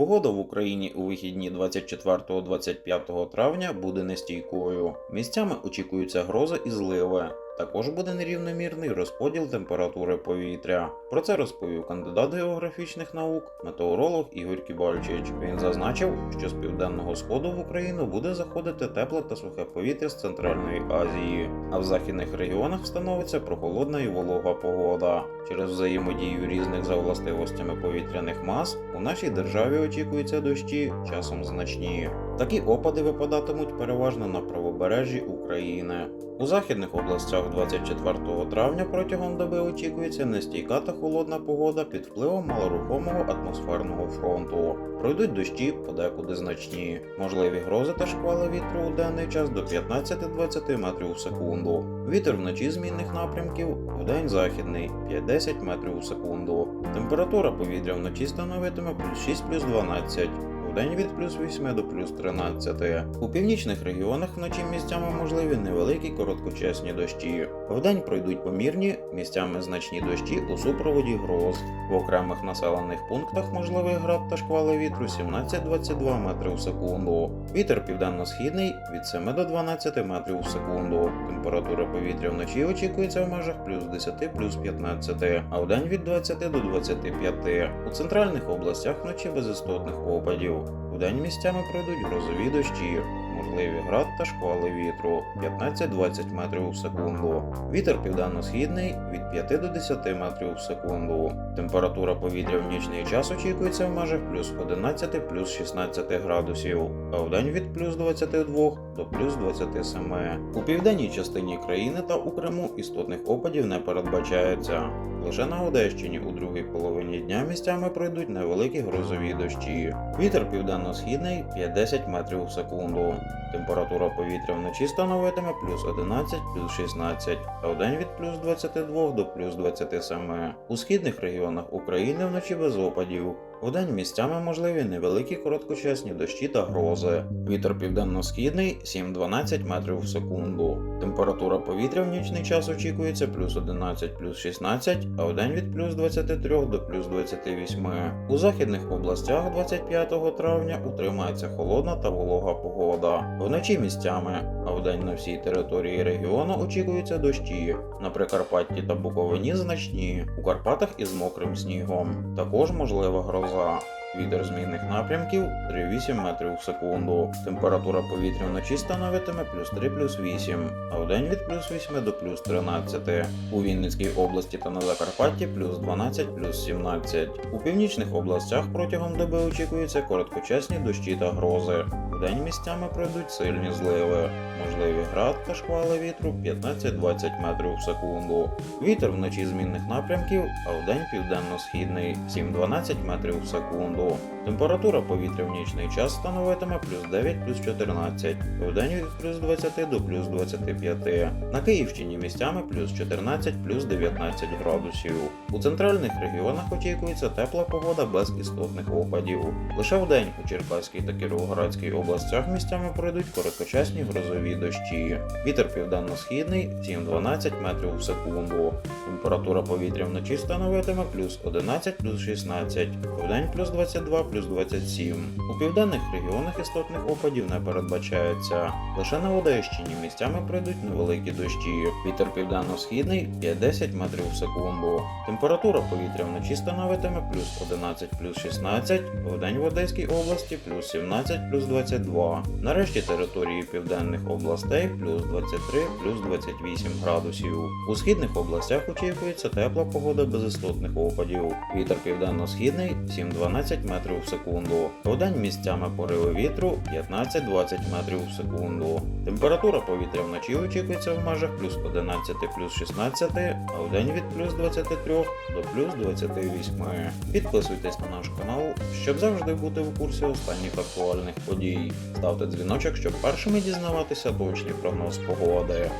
Погода в Україні у вихідні 24-25 травня буде нестійкою. Місцями очікуються грози і зливи. Також буде нерівномірний розподіл температури повітря. Про це розповів кандидат географічних наук, метеоролог Ігор Кібальчич. Він зазначив, що з південного сходу в Україну буде заходити тепле та сухе повітря з Центральної Азії, а в західних регіонах встановиться прохолодна і волога погода. Через взаємодію різних за властивостями повітряних мас у нашій державі очікуються дощі, часом значні. Такі опади випадатимуть переважно на правобережжі України. У західних областях 24 травня протягом доби очікується нестійка та холодна погода під впливом малорухомого атмосферного фронту. Пройдуть дощі подекуди значні. Можливі грози та шквали вітру у денний час до 15-20 метрів у секунду. Вітер вночі змінних напрямків, вдень західний 5-10 метрів у секунду. Температура повітря вночі становитиме плюс 6 плюс 12. Вдень від плюс 8 до плюс 13. У північних регіонах вночі місцями можливі невеликі короткочасні дощі. Вдень пройдуть помірні, місцями значні дощі у супроводі гроз. В окремих населених пунктах можливий град та шквали вітру 17-22 метри в секунду. Вітер південно-східний від 7 до 12 метрів в секунду. Температура повітря вночі очікується в межах плюс 10 плюс 15, а вдень від 20 до 25. У центральних областях вночі без істотних опадів. Вдень місцями пройдуть грозові дощі, можливі град та шквали вітру 15-20 метрів у секунду. Вітер південно-східний від 5 до 10 метрів в секунду. Температура повітря в нічний час очікується в межах плюс 11 плюс 16 градусів, а вдень від плюс 22 до плюс 27. У південній частині країни та у Криму істотних опадів не передбачається. Лише на Одещині у другій половині дня місцями пройдуть невеликі грозові дощі. Вітер південно-східний 5-10 метрів в секунду. Температура повітря вночі становитиме плюс 11, плюс 16, а вдень від плюс 22 до плюс 27. У східних регіонах України вночі без опадів. Вдень місцями можливі невеликі короткочасні дощі та грози. Вітер південно-східний 7-12 метрів в секунду. Температура повітря в нічний час очікується плюс 11, плюс 16, а вдень від плюс 23 до плюс 28. У західних областях 25 травня утримається холодна та волога погода. Вночі місцями, а вдень на всій території регіону очікуються дощі. На Прикарпатті та Буковині значні, у Карпатах із мокрим снігом. Також можлива гроза. 是 Вітер змінних напрямків 3-8 метрів в секунду. Температура повітря вночі становитиме плюс 3 плюс 8, а вдень від плюс 8 до плюс 13. У Вінницькій області та на Закарпатті плюс 12 плюс 17. У північних областях протягом доби очікуються короткочасні дощі та грози. Вдень місцями пройдуть сильні зливи, можливі град та шквали вітру 15-20 метрів в секунду. Вітер вночі змінних напрямків, а вдень південно-східний 7-12 метрів в секунду. Температура повітря в нічний час становитиме плюс 9 плюс 14, вдень від плюс 20 до плюс 25. На Київщині місцями плюс 14 плюс 19 градусів. У центральних регіонах очікується тепла погода без істотних опадів. Лише вдень у Черкаській та Кіровоградській областях місцями пройдуть короткочасні грозові дощі. Вітер південно-східний 7-12 метрів в секунду. Температура повітря вночі становитиме плюс 11 плюс 16, вдень плюс 22 плюс 27. У південних регіонах істотних опадів не передбачається. Лише на Одещині місцями пройдуть невеликі дощі. Вітер південно-східний 5-10 метрів в секунду. Температура повітря вночі становитиме плюс 11 плюс 16, вдень в Одеській області плюс 17 плюс 22. Нарешті території південних областей плюс 23 плюс 28 градусів. У східних областях очікується тепла погода без істотних опадів. Вітер південно-східний 7-12 метрів в секунду. Вдень місцями пориви вітру 15-20 метрів в секунду. Температура повітря вночі очікується в межах плюс 11 плюс 16, а вдень від плюс 23 до плюс 28. Підписуйтесь на наш канал, щоб завжди бути в курсі останніх актуальних подій. Ставте дзвіночок, щоб першими дізнаватися точний прогноз погоди.